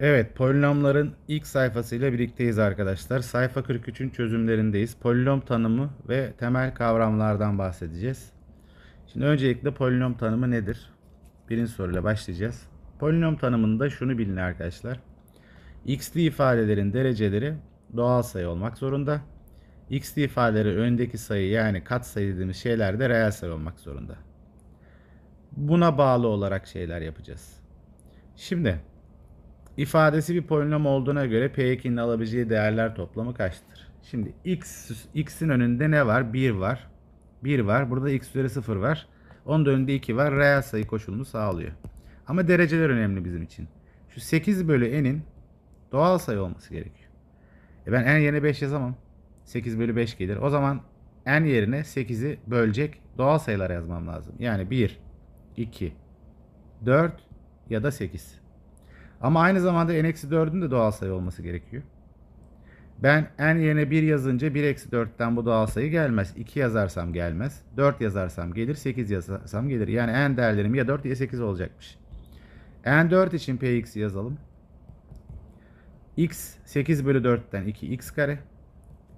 Evet, polinomların ilk sayfasıyla birlikteyiz arkadaşlar. Sayfa 43'ün çözümlerindeyiz. Polinom tanımı ve temel kavramlardan bahsedeceğiz. Şimdi öncelikle polinom tanımı nedir? Birinci soruyla başlayacağız. Polinom tanımında şunu bilin arkadaşlar. x'li ifadelerin dereceleri doğal sayı olmak zorunda. x'li ifadeleri öndeki sayı yani katsayı dediğimiz şeyler de reel sayı olmak zorunda. Buna bağlı olarak şeyler yapacağız. Şimdi ifadesi bir polinom olduğuna göre P2'nin alabileceği değerler toplamı kaçtır? Şimdi x x'in önünde ne var? 1 var. 1 var. Burada x üzeri 0 var. Onun da önünde 2 var. Reel sayı koşulunu sağlıyor. Ama dereceler önemli bizim için. Şu 8 bölü n'in doğal sayı olması gerekiyor. E ben n yerine 5 yazamam. 8 bölü 5 gelir. O zaman n yerine 8'i bölecek doğal sayılar yazmam lazım. Yani 1, 2, 4 ya da 8. Ama aynı zamanda n-4'ün de doğal sayı olması gerekiyor. Ben n yerine 1 yazınca 1 eksi 4'ten bu doğal sayı gelmez. 2 yazarsam gelmez. 4 yazarsam gelir. 8 yazarsam gelir. Yani n değerlerim ya 4 ya 8 olacakmış. n4 için px yazalım. x 8 bölü 4'ten 2 x kare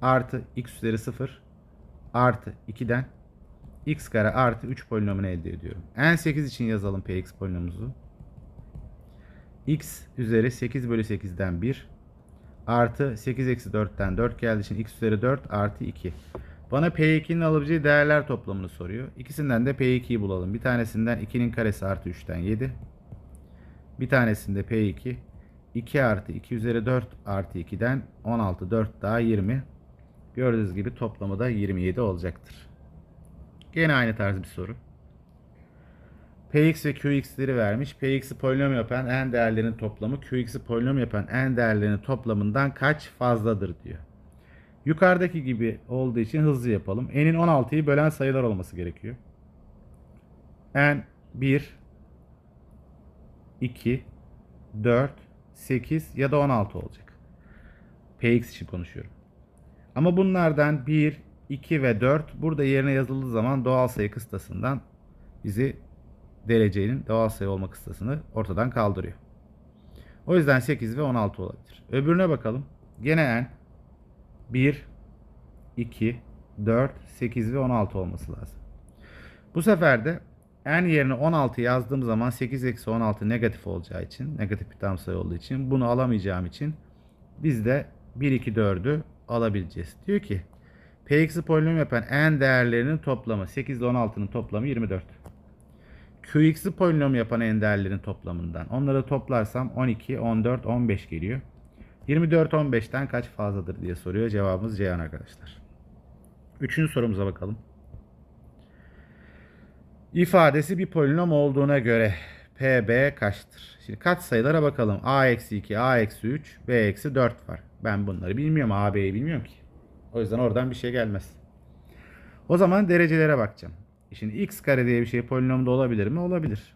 artı x üzeri 0 artı 2'den x kare artı 3 polinomunu elde ediyorum. n8 için yazalım px polinomumuzu x üzeri 8 bölü 8'den 1 artı 8 eksi 4'ten 4 geldiği için x üzeri 4 artı 2. Bana P2'nin alabileceği değerler toplamını soruyor. İkisinden de P2'yi bulalım. Bir tanesinden 2'nin karesi artı 3'ten 7. Bir tanesinde P2 2 artı 2 üzeri 4 artı 2'den 16 4 daha 20. Gördüğünüz gibi toplamı da 27 olacaktır. Gene aynı tarz bir soru. Px ve Qx'leri vermiş. Px'i polinom yapan n değerlerinin toplamı Qx'i polinom yapan n değerlerinin toplamından kaç fazladır diyor. Yukarıdaki gibi olduğu için hızlı yapalım. N'in 16'yı bölen sayılar olması gerekiyor. N 1 2 4 8 ya da 16 olacak. Px için konuşuyorum. Ama bunlardan 1, 2 ve 4 burada yerine yazıldığı zaman doğal sayı kıstasından bizi derecenin doğal sayı olma kıstasını ortadan kaldırıyor. O yüzden 8 ve 16 olabilir. Öbürüne bakalım. Gene n 1, 2, 4, 8 ve 16 olması lazım. Bu sefer de n yerine 16 yazdığım zaman 8 eksi 16 negatif olacağı için, negatif bir tam sayı olduğu için bunu alamayacağım için biz de 1, 2, 4'ü alabileceğiz. Diyor ki Px'i polinom yapan n değerlerinin toplamı 8 ile 16'nın toplamı 24. Qx'i polinom yapan n değerlerin toplamından. Onları toplarsam 12, 14, 15 geliyor. 24, 15'ten kaç fazladır diye soruyor. Cevabımız Ceyhan arkadaşlar. Üçüncü sorumuza bakalım. İfadesi bir polinom olduğuna göre PB kaçtır? Şimdi kaç sayılara bakalım. A eksi 2, A eksi 3, B eksi 4 var. Ben bunları bilmiyorum. A, B'yi bilmiyorum ki. O yüzden oradan bir şey gelmez. O zaman derecelere bakacağım. Şimdi x kare diye bir şey polinomda olabilir mi? Olabilir.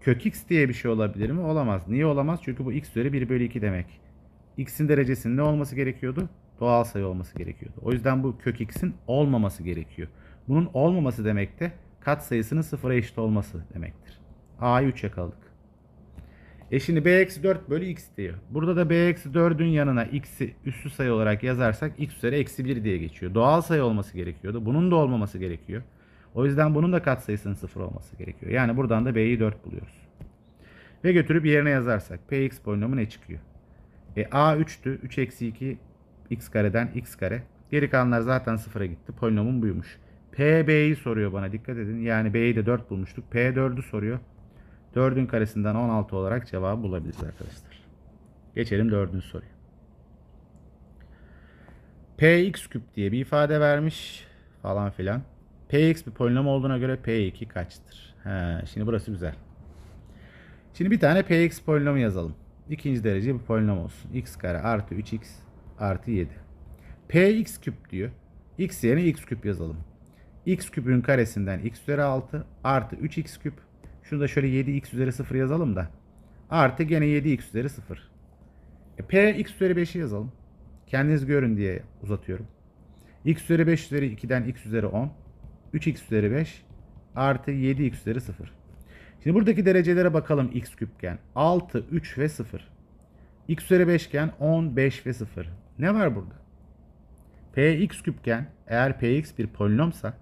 Kök x diye bir şey olabilir mi? Olamaz. Niye olamaz? Çünkü bu x üzeri 1 bölü 2 demek. x'in derecesinin ne olması gerekiyordu? Doğal sayı olması gerekiyordu. O yüzden bu kök x'in olmaması gerekiyor. Bunun olmaması demek de kat sayısının sıfıra eşit olması demektir. A'yı 3 yakaladık. E şimdi b eksi 4 bölü x diyor. Burada da b eksi 4'ün yanına x'i üssü sayı olarak yazarsak x üzeri eksi 1 diye geçiyor. Doğal sayı olması gerekiyordu. Bunun da olmaması gerekiyor. O yüzden bunun da katsayısının 0 olması gerekiyor. Yani buradan da b'yi 4 buluyoruz. Ve götürüp yerine yazarsak px polinomu ne çıkıyor? E, a 3'tü. 3 eksi 2 x kareden x kare. Geri kalanlar zaten 0'a gitti. Polinomum buymuş. pb'yi soruyor bana dikkat edin. Yani b'yi de 4 bulmuştuk. p4'ü soruyor. 4'ün karesinden 16 olarak cevabı bulabiliriz arkadaşlar. Geçelim 4. soruya. px küp diye bir ifade vermiş falan filan. Px bir polinom olduğuna göre P2 kaçtır? He, şimdi burası güzel. Şimdi bir tane Px polinomu yazalım. İkinci derece bir polinom olsun. x kare artı 3x artı 7. Px küp diyor. x yerine x küp yazalım. x küpün karesinden x üzeri 6 artı 3x küp. Şunu da şöyle 7x üzeri 0 yazalım da. Artı gene 7x üzeri 0. E, p x üzeri 5'i yazalım. Kendiniz görün diye uzatıyorum. x üzeri 5 üzeri 2'den x üzeri 10. 3x üzeri 5 artı 7x üzeri 0. Şimdi buradaki derecelere bakalım x küpken. 6, 3 ve 0. x üzeri 5 iken 10, 5 ve 0. Ne var burada? px küpken eğer px bir polinomsa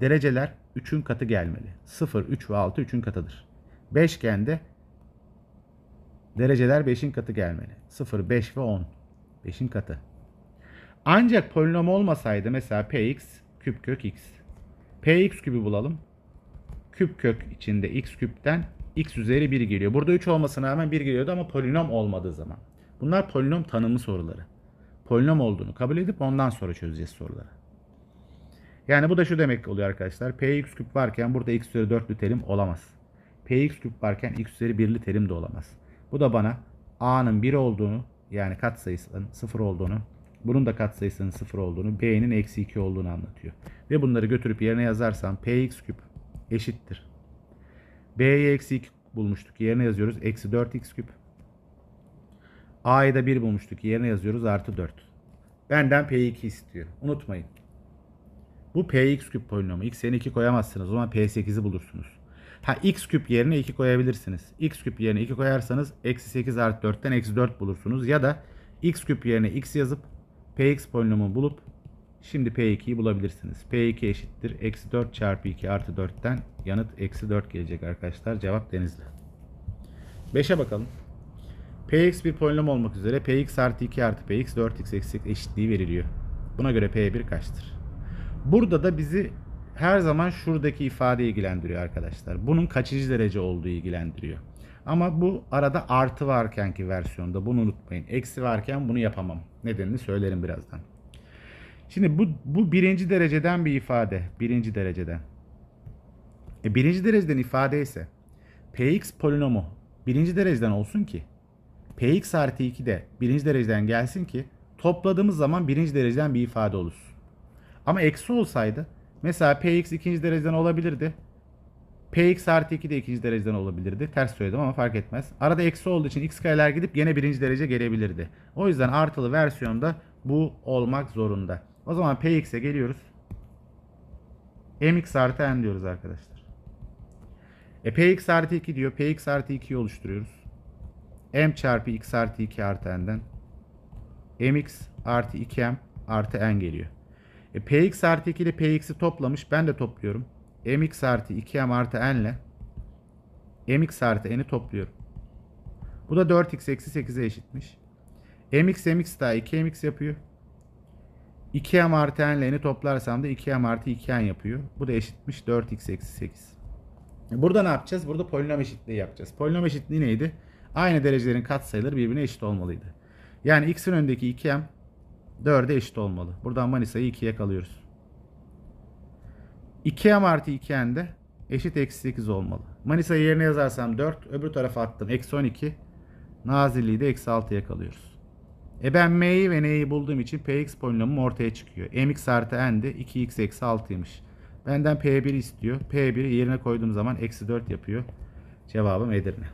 dereceler 3'ün katı gelmeli. 0, 3 ve 6 3'ün katıdır. 5 iken de dereceler 5'in katı gelmeli. 0, 5 ve 10. 5'in katı. Ancak polinom olmasaydı mesela px küp kök x. px küpü bulalım. Küp kök içinde x küpten x üzeri 1 geliyor. Burada 3 olmasına rağmen 1 geliyordu ama polinom olmadığı zaman. Bunlar polinom tanımı soruları. Polinom olduğunu kabul edip ondan sonra çözeceğiz soruları. Yani bu da şu demek oluyor arkadaşlar. px küp varken burada x üzeri 4'lü terim olamaz. px küp varken x üzeri 1'li terim de olamaz. Bu da bana a'nın 1 olduğunu yani katsayısının 0 olduğunu bunun da katsayısının 0 olduğunu, b'nin eksi 2 olduğunu anlatıyor. Ve bunları götürüp yerine yazarsam px küp eşittir. b'ye eksi 2 bulmuştuk. Yerine yazıyoruz. Eksi 4x küp. a'yı da 1 bulmuştuk. Yerine yazıyoruz. Artı 4. Benden p2 istiyor. Unutmayın. Bu px küp polinomu. x'e 2 koyamazsınız. O zaman p8'i bulursunuz. Ha x küp yerine 2 koyabilirsiniz. x küp yerine 2 koyarsanız eksi 8 artı 4'ten eksi 4 bulursunuz. Ya da x küp yerine x yazıp px polinomu bulup şimdi p2'yi bulabilirsiniz. p2 eşittir. Eksi 4 çarpı 2 artı 4'ten yanıt eksi 4 gelecek arkadaşlar. Cevap denizli. 5'e bakalım. px bir polinom olmak üzere px artı 2 artı px 4x eksi eşitliği veriliyor. Buna göre p1 kaçtır? Burada da bizi her zaman şuradaki ifade ilgilendiriyor arkadaşlar. Bunun kaçıncı derece olduğu ilgilendiriyor. Ama bu arada artı varkenki versiyonda bunu unutmayın. Eksi varken bunu yapamam. Nedenini söylerim birazdan. Şimdi bu, bu birinci dereceden bir ifade. Birinci dereceden. E birinci dereceden ifade ise px polinomu birinci dereceden olsun ki px artı 2 de birinci dereceden gelsin ki topladığımız zaman birinci dereceden bir ifade olursun. Ama eksi olsaydı mesela px ikinci dereceden olabilirdi. Px artı 2 de ikinci dereceden olabilirdi. Ters söyledim ama fark etmez. Arada eksi olduğu için x kareler gidip yine birinci derece gelebilirdi. O yüzden artılı versiyonda bu olmak zorunda. O zaman px'e geliyoruz. mx artı n diyoruz arkadaşlar. E px artı 2 diyor. px artı 2'yi oluşturuyoruz. m çarpı x artı 2 artı n'den mx artı 2m artı n geliyor. E, px artı 2 ile px'i toplamış. Ben de topluyorum. Mx artı 2m artı n ile mx artı n'i topluyorum. Bu da 4x eksi 8'e eşitmiş. mx mx daha 2mx yapıyor. 2m artı n ile n'i toplarsam da 2m artı 2n yapıyor. Bu da eşitmiş 4x eksi 8. E, Burada ne yapacağız? Burada polinom eşitliği yapacağız. Polinom eşitliği neydi? Aynı derecelerin katsayıları birbirine eşit olmalıydı. Yani x'in önündeki 2m 4'e eşit olmalı. Buradan Manisa'yı 2'ye kalıyoruz. 2m artı 2n de eşit eksi 8 olmalı. Manisa'yı yerine yazarsam 4. Öbür tarafa attım. Eksi 12. Nazilliği de eksi 6'ya kalıyoruz. E ben m'yi ve n'yi bulduğum için px polinomum ortaya çıkıyor. mx artı n de 2x eksi 6'ymış. Benden p1 istiyor. p1'i yerine koyduğum zaman eksi 4 yapıyor. Cevabım Edirne.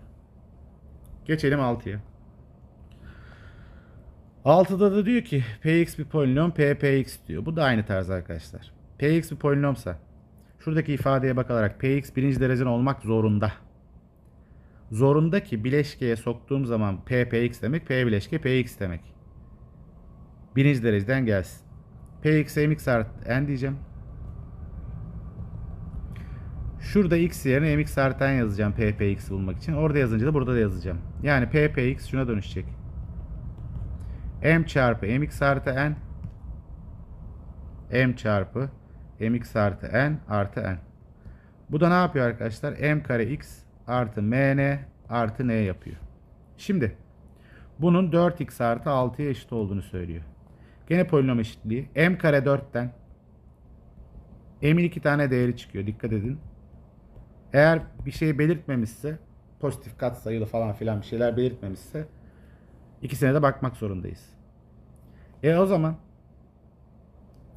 Geçelim 6'ya. 6'da da diyor ki px bir polinom ppx diyor. Bu da aynı tarz arkadaşlar. px bir polinomsa şuradaki ifadeye bakarak px birinci derecen olmak zorunda. Zorunda ki bileşkeye soktuğum zaman ppx demek p bileşke px demek. Birinci dereceden gelsin. px mx artı n diyeceğim. Şurada x yerine mx artı n yazacağım ppx bulmak için. Orada yazınca da burada da yazacağım. Yani ppx şuna dönüşecek m çarpı mx artı n m çarpı mx artı n artı n. Bu da ne yapıyor arkadaşlar? m kare x artı mn artı n yapıyor. Şimdi bunun 4x artı 6'ya eşit olduğunu söylüyor. Gene polinom eşitliği. m kare 4'ten m'in iki tane değeri çıkıyor. Dikkat edin. Eğer bir şey belirtmemişse pozitif katsayılı falan filan bir şeyler belirtmemişse İkisine de bakmak zorundayız. E o zaman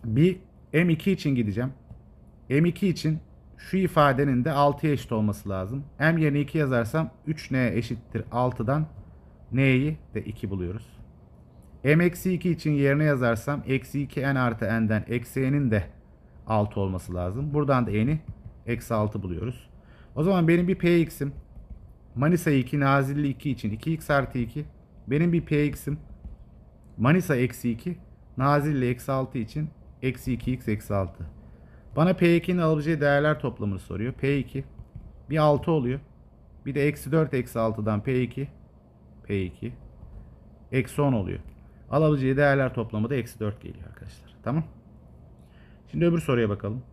bir M2 için gideceğim. M2 için şu ifadenin de 6'ya eşit olması lazım. M yerine 2 yazarsam 3N eşittir 6'dan N'yi de 2 buluyoruz. M eksi 2 için yerine yazarsam eksi 2 N artı N'den eksi N'in de 6 olması lazım. Buradan da N'i eksi 6 buluyoruz. O zaman benim bir Px'im Manisa 2 Nazilli 2 için 2x artı 2 Benim bir px'im Manisa eksi 2. Nazilli eksi 6 için eksi 2x eksi 6. Bana P2'nin alabileceği değerler toplamını soruyor. P2 bir 6 oluyor. Bir de eksi 4 eksi 6'dan P2 P2 eksi 10 oluyor. Alabileceği değerler toplamı da eksi 4 geliyor arkadaşlar. Tamam. Şimdi öbür soruya bakalım.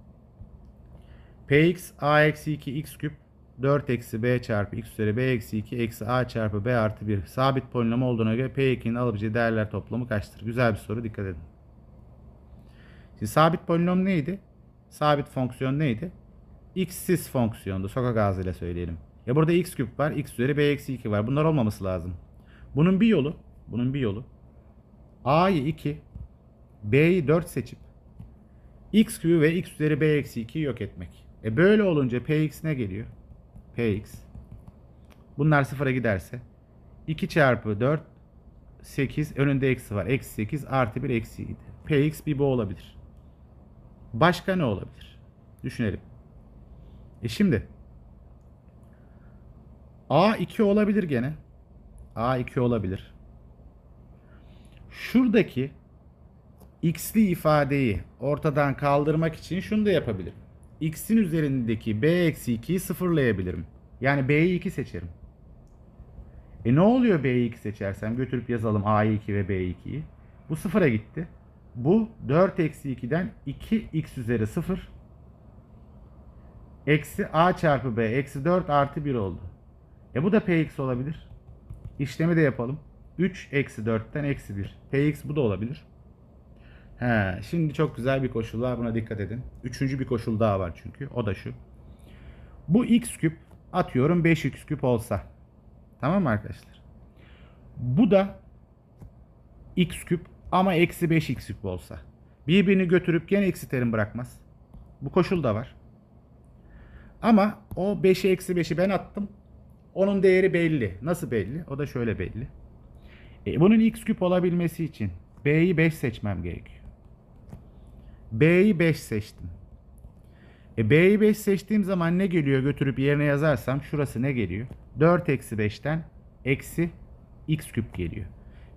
Px a eksi 2 x küp 4 eksi b çarpı x üzeri b eksi 2 eksi a çarpı b artı 1 sabit polinom olduğuna göre P2'nin alabileceği değerler toplamı kaçtır? Güzel bir soru dikkat edin. Şimdi sabit polinom neydi? Sabit fonksiyon neydi? X'siz fonksiyondu. Sokak ağzıyla söyleyelim. Ya burada x küp var, x üzeri b eksi 2 var. Bunlar olmaması lazım. Bunun bir yolu, bunun bir yolu a'yı 2, b'yi 4 seçip x kübü ve x üzeri b eksi 2'yi yok etmek. E böyle olunca px ne geliyor? px. Bunlar sıfıra giderse 2 çarpı 4 8 önünde eksi var. Eksi 8 artı 1 eksi 7. px bir bu olabilir. Başka ne olabilir? Düşünelim. E şimdi A2 olabilir gene. A2 olabilir. Şuradaki x'li ifadeyi ortadan kaldırmak için şunu da yapabilirim. x'in üzerindeki b eksi 2'yi sıfırlayabilirim. Yani b'yi 2 seçerim. E ne oluyor b'yi 2 seçersem? Götürüp yazalım a'yı 2 ve b'yi 2'yi. Bu sıfıra gitti. Bu 4 eksi 2'den 2x üzeri 0 eksi a çarpı b eksi 4 artı 1 oldu. E bu da px olabilir. İşlemi de yapalım. 3 eksi 4'ten eksi 1. px bu da olabilir. He, şimdi çok güzel bir koşul var. Buna dikkat edin. Üçüncü bir koşul daha var çünkü. O da şu. Bu x küp atıyorum 5x küp olsa. Tamam mı arkadaşlar? Bu da x küp ama eksi 5x küp olsa. Birbirini götürüp gene eksi terim bırakmaz. Bu koşul da var. Ama o 5'e eksi 5'i ben attım. Onun değeri belli. Nasıl belli? O da şöyle belli. E, bunun x küp olabilmesi için b'yi 5 seçmem gerekiyor. B'yi 5 seçtim. E, B'yi 5 seçtiğim zaman ne geliyor götürüp yerine yazarsam şurası ne geliyor? 4 eksi 5'ten eksi x küp geliyor.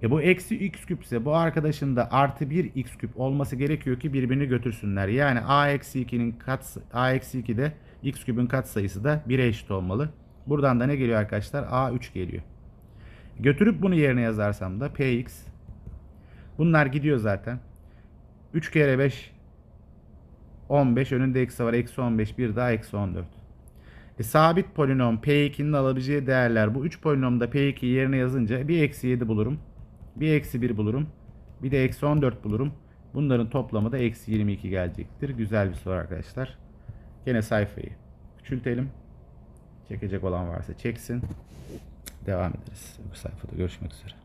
E bu eksi x küp ise bu arkadaşın da artı 1 x küp olması gerekiyor ki birbirini götürsünler. Yani a eksi 2'nin kat a eksi 2'de x küpün kat sayısı da 1'e eşit olmalı. Buradan da ne geliyor arkadaşlar? a3 geliyor. Götürüp bunu yerine yazarsam da px. Bunlar gidiyor zaten. 3 kere 5 15 önünde eksi var. Eksi 15 bir daha eksi 14. E, sabit polinom P2'nin alabileceği değerler bu 3 polinomda P2'yi yerine yazınca bir eksi 7 bulurum. Bir eksi 1 bulurum. Bir de eksi 14 bulurum. Bunların toplamı da eksi 22 gelecektir. Güzel bir soru arkadaşlar. Gene sayfayı küçültelim. Çekecek olan varsa çeksin. Devam ederiz bu sayfada. Görüşmek üzere.